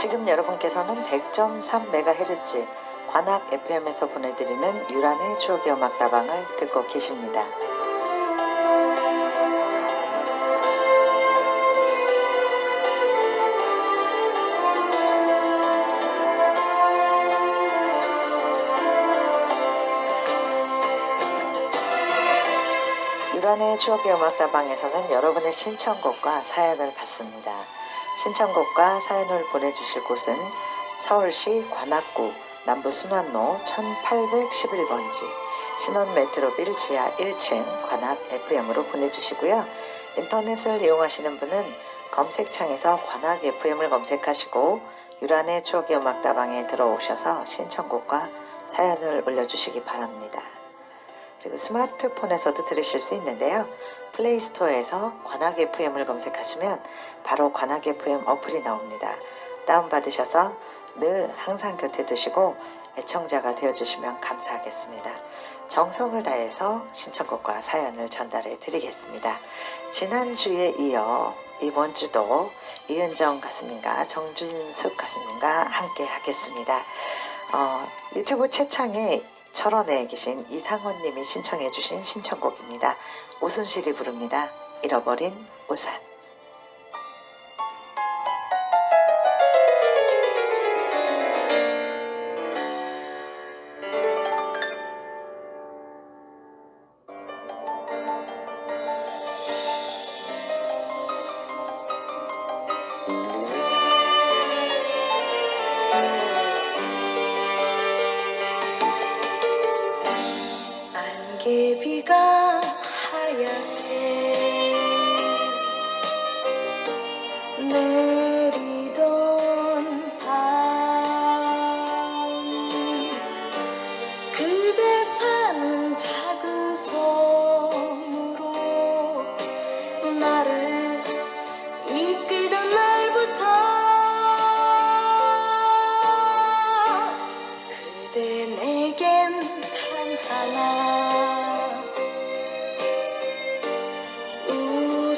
지금 여러분께서는 100.3MHz 관악 FM에서 보내드리는 유란의 추억의 음악다방을 듣고 계십니다. 유란의 추억의 음악다방에서는 여러분의 신청곡과 사연을 받습니다. 신청곡과 사연을 보내주실 곳은 서울시 관악구 남부 순환로 1811번지 신원 메트로빌 지하 1층 관악 FM으로 보내주시고요. 인터넷을 이용하시는 분은 검색창에서 관악 FM을 검색하시고 유란의 추억의 음악다방에 들어오셔서 신청곡과 사연을 올려주시기 바랍니다. 그리고 스마트폰에서도 들으실 수 있는데요. 플레이스토어에서 관악 FM을 검색하시면 바로 관악 FM 어플이 나옵니다. 다운받으셔서 늘 항상 곁에 두시고 애청자가 되어주시면 감사하겠습니다. 정성을 다해서 신청곡과 사연을 전달해 드리겠습니다. 지난주에 이어 이번 주도 이은정 가수님과 정준숙 가수님과 함께 하겠습니다. 어, 유튜브 채창에 철원에 계신 이상원 님이 신청해 주신 신청곡입니다. 오순실이 부릅니다. 잃어버린 우산.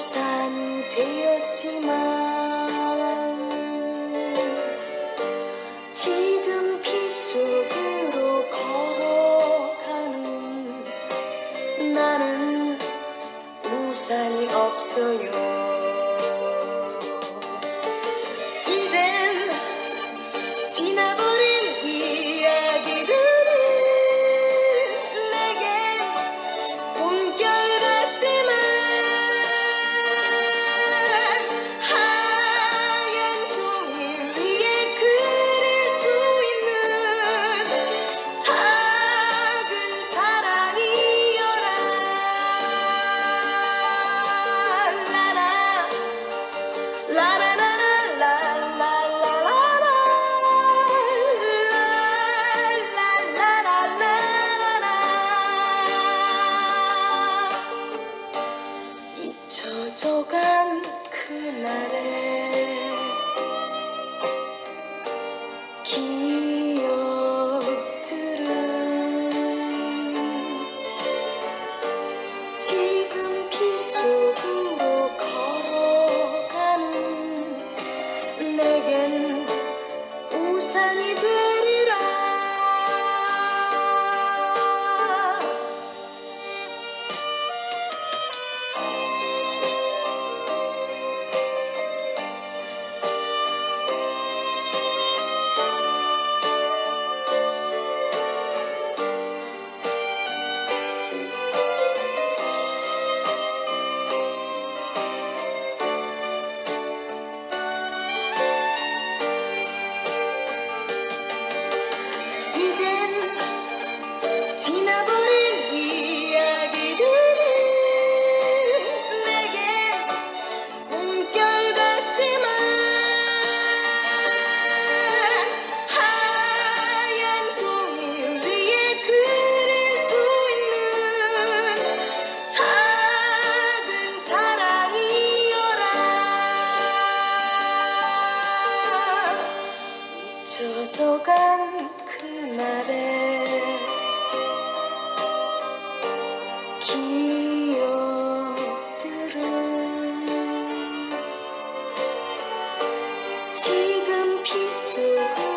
우산이 되었지만 지금 피 속으로 걸어가는 나는 우산이 없어요 Kullere Kim DJ 나를 기억들은 지금 피수가